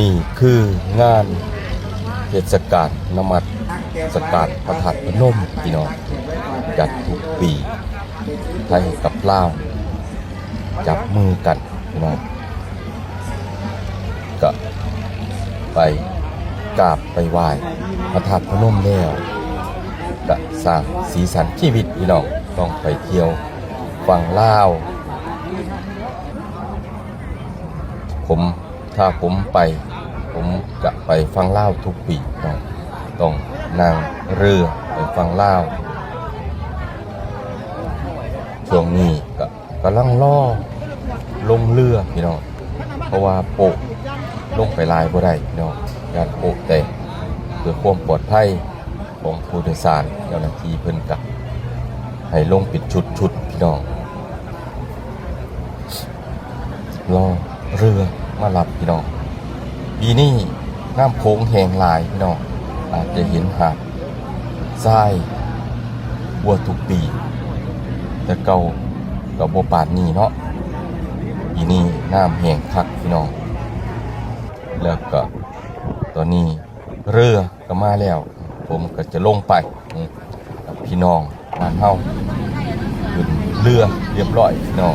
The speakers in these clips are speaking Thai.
นี่คืองานเทศกาลนมัสการพระธาตุพนมพี่น้องจัดทุกปีไทยกับลาวจับมือกันพี่น้องก็ไปกราบไปไหว้พระธาตุพนมแล้วก็สร้างสีสันชีวิตพี่น้องต้องไปเที่ยวฝั่งลาวผม ถ้าผมไป ผมจะไปฟังเล่าทุกปีต้องต้องนั่งเรือไปฟังเล่าช่วงนี้ก็กำลังล่อลงเรือพี่น้องเพราะว่าโปะลงไปลายบ่ได้พี่น้องยานโปะแต่เพื่อความปลอดภัยของผู้โดยสารเจ้าหน้าที่เพิ่นกับให้ลงปิดชุดชุดพี่น้องรอเรือ มารับพี่น้องปีนี้น้ำโขงแหงหลายพี่น้องอาจจะเห็นหาดทรายวัวทุกปี แต่เก่ากับโบปานนี้เนาะปีนี้น้ำแหงคักพี่น้องแล้วก็ตอนนี้เรือก็มาแล้ว ผมก็จะลงไปกับพี่น้องบ้านเฮาขึ้นเรือเรียบร้อยพี่น้อง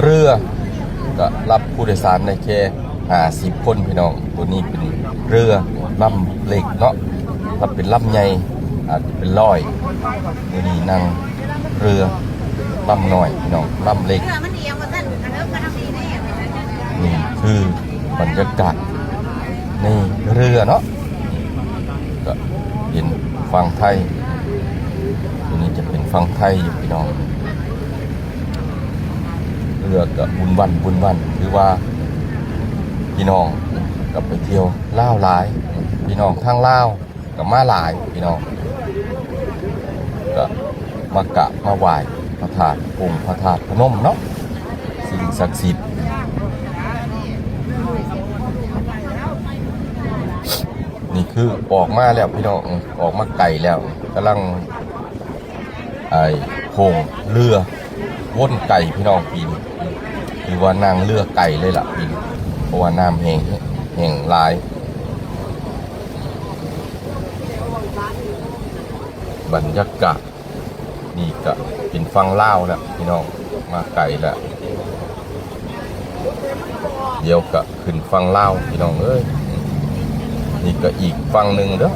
เรือก็รับผู้โดยสารได้แค่ห้าสิบคนพี่น้อง ตัวนี้เป็นเรือลำเล็กเนาะถ้าเป็นลำใหญ่อาจจะเป็นร้อยตัวนี้นั่งเรือลำน้อยพี่น้องลำเล็กนี่คือบรรยากาศในเรือเนาะก็เห็นฝั่งไทยตัวนี้จะเป็นฝั่งไทยอยู่พี่น้อง รือกับบุญวันบุญวันคือว่าพี่น้องกับไปเที่ยวล่าวหลาย พี่น้องทางล่าวกับมาหลายพี่น้องก็มากะมาไหว้พระธาตุองค์พระธาตุพนมเนาะสิ่งศักดิ์สิทธิ์นี่คือออกมาแล้วพี่น้องออกมาไกลแล้วกำลังไอ้โคงเรือ ว่นไก่พี่น้องปีนี้คือว่านางเรือกไก่เลยล่ะปีนเพราะว่าน้ำแห้งแห้งลายบรรยากาศนี่ก็เป็นฟังเล่าแล้วพี่น้องมาไก่แล้วเดี๋ยวก็ขึ้นฟังเล่าพี่น้องเอ้ยนี่ก็อีกฟังหนึ่งเด้อ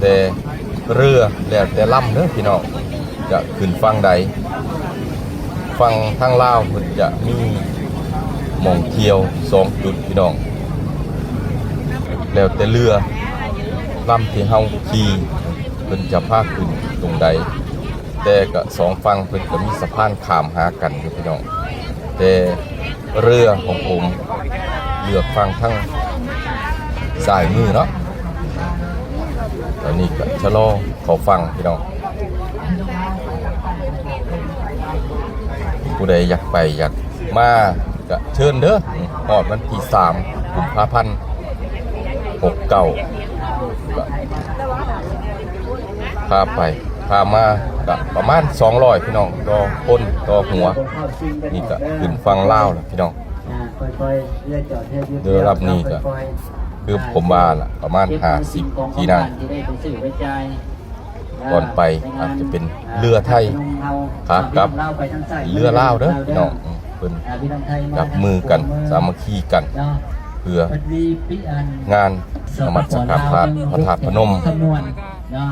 แต่เรือแล้วแต่ล่ำเด้อพี่น้อง จะขึ้นฟังใดฟังทางลาวมันจะมีหมองเที่ยวสองจุดพี่น้อง แล้วแต่เรือลำที่เฮาขี่เพิ่นจะพาขึ้นตรงใดแต่ก็สองฝั่งเพิ่นก็มีสะพานข้ามหากันอยู่พี่น้อง แต่เรือของผมเลือกฟังทั้งซ้ายมือเนาะตอนนี้ก็ชะลอเขาฟังพี่น้อง ผู้ใดอยากไปอยากมาก็เชิญเด้อฮอดวันที่3กุมภาพันธ์69ก็พาไปพามาก็ประมาณ200พี่น้องต่อคนต่อหัว นี่ก็ขึ้นฟังเล่าวแล้วพี่น้องเรือลำนี้ก็คือผมว่าล่ะประมาณ50ที่นั่งก่อนไปอาจจะเป็นเรือไทย ครับกับเรือลาวเด้อพี่น้องอืมเพิ่นจับมือกันสามัคคีกัน เพื่องานนมัสการพระพระธาตุพนมคำนวณเนาะ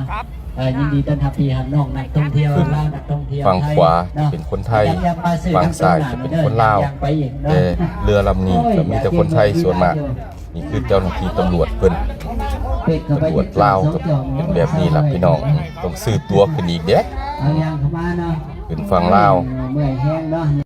เอ่อยินดีต้อนรับพี่หันน้องนักท่องเที่ยวขึ้นลาวนักท่องเที่ยวฝั่งขวาเนาะเป็นคนไทยยังยังมาซื้อฝั่งซ้ายจะเป็นคนลาวยังไปอีกเนาะแต่เรือลำนี้ก็มีแต่คนไทยส่วนมาก นี่คือเจ้าหน้าที่ตำรวจเพิ่นเป็ดเข้าไปตำรวจลาวก็เป็นแบบนี้ล่ะพี่น้องต้องซื้อตัวขึ้นอีกเด้ เอายังเข้ามาเนาะขึ้นฝั่งลาว เมื่อยแห้งเนาะ